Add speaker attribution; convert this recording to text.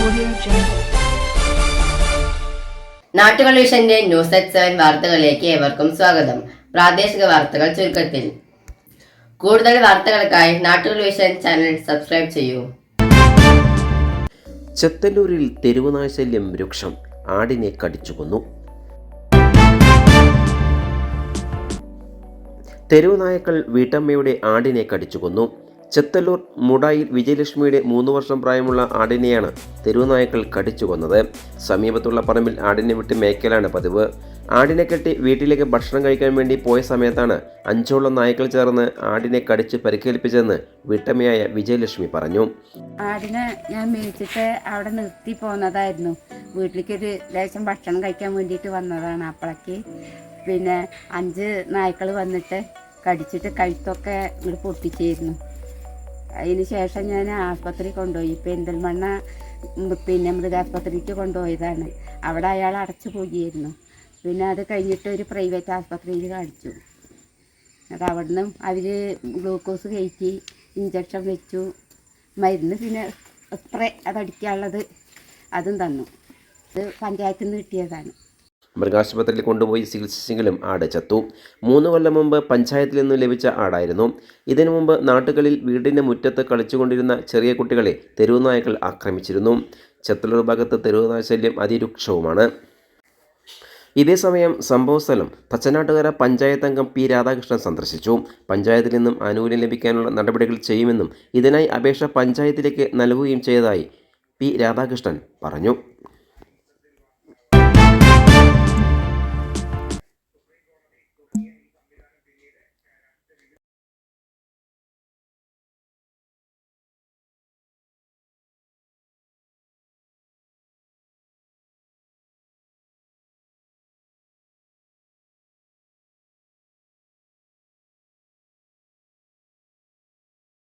Speaker 1: jungle.
Speaker 2: നാട്ടുകൾ news at seven വാർത്തകളിലേക്ക് ഏവർക്കും സ്വാഗതം. പ്രാദേശിക വാർത്തകൾ ചുരുക്കത്തിൽ. കൂടുതൽ വാർത്തകൾക്കായി നാട്ടുകൾ വിഷൻ ചാനൽ സബ്സ്ക്രൈബ് ചെയ്യൂ.
Speaker 3: ചെത്തല്ലൂരിൽ തെരുവുനാശല്യം രൂക്ഷം. ആടിനെ കടിച്ചു കൊന്നു. തെരുവുനായക്കൾ വീട്ടമ്മയുടെ ആടിനെ കടിച്ചു കൊന്നു. ചെത്തല്ലൂർ മുടായിൽ വിജയലക്ഷ്മിയുടെ മൂന്ന് വർഷം പ്രായമുള്ള ആടിനെയാണ് തെരുവുനായ്ക്കൾ കടിച്ചു കൊന്നത്. സമീപത്തുള്ള പറമ്പിൽ ആടിനെ വിട്ട് മേക്കലാണ് പതിവ്. ആടിനെ കെട്ടി വീട്ടിലേക്ക് ഭക്ഷണം കഴിക്കാൻ വേണ്ടി പോയ സമയത്താണ് അഞ്ചോളം നായ്ക്കൾ ചേർന്ന് ആടിനെ കടിച്ച് പരിക്കേൽപ്പിച്ചെന്ന് വീട്ടമ്മയായ വിജയലക്ഷ്മി പറഞ്ഞു.
Speaker 4: ആടിനെ ഞാൻ മേടിച്ചിട്ട് അവിടെ നിർത്തി പോന്നതായിരുന്നു. വീട്ടിലേക്ക് ഒരു ലേശം ഭക്ഷണം കഴിക്കാൻ വേണ്ടിയിട്ട് വന്നതാണ് അപ്പോഴേക്ക് പിന്നെ അഞ്ച് നായ്ക്കൾ വന്നിട്ട് കടിച്ചിട്ട് കഴുത്തൊക്കെ ഇങ്ങോട്ട് പൊട്ടിച്ചായിരുന്നു അതിന് ശേഷം ഞാൻ ആസ്പത്രി കൊണ്ടുപോയി. പെരിന്തൽമണ്ണ ഉം, പിന്നെ മൃഗാസ്പത്രിക്ക് കൊണ്ടുപോയതാണ്. അവിടെ അയാൾ അടച്ചു പോയിരുന്നു പിന്നെ അത് കഴിഞ്ഞിട്ട് ഒരു പ്രൈവറ്റ് ആസ്പത്രിയിൽ കാണിച്ചു. എന്നിട്ട് അവിടുന്ന് അവർ ഗ്ലൂക്കോസ് കയറ്റി ഇഞ്ചക്ഷൻ വെച്ചു. മരുന്ന് പിന്നെ സ്പ്രേ അതടിക്കാനുള്ളത് അതും തന്നു. ഇത് പഞ്ചായത്തിൽ നിന്ന് കിട്ടിയതാണ്.
Speaker 3: മൃഗാശുപത്രിയിൽ കൊണ്ടുപോയി ചികിത്സിച്ചെങ്കിലും ആട് ചത്തു. മൂന്ന് കൊല്ലം മുമ്പ് പഞ്ചായത്തിൽ നിന്നും ലഭിച്ച ആടായിരുന്നു. ഇതിനു മുമ്പ് നാട്ടുകളിൽ വീടിന്റെ മുറ്റത്ത് കളിച്ചുകൊണ്ടിരുന്ന ചെറിയ കുട്ടികളെ തെരുവുനായകൾ ആക്രമിച്ചിരുന്നു. ചെത്തലൂർ ഭാഗത്ത് തെരുവ് നായശല്യം അതിരൂക്ഷവുമാണ്. ഇതേസമയം സംഭവസ്ഥലം പച്ചനാട്ടുകര പഞ്ചായത്ത് അംഗം പി രാധാകൃഷ്ണൻ സന്ദർശിച്ചു. പഞ്ചായത്തിൽ നിന്നും ആനുകൂല്യം ലഭിക്കാനുള്ള നടപടികൾ ചെയ്യുമെന്നും ഇതിനായി അപേക്ഷ പഞ്ചായത്തിലേക്ക് നൽകുകയും ചെയ്തതായി പി രാധാകൃഷ്ണൻ പറഞ്ഞു.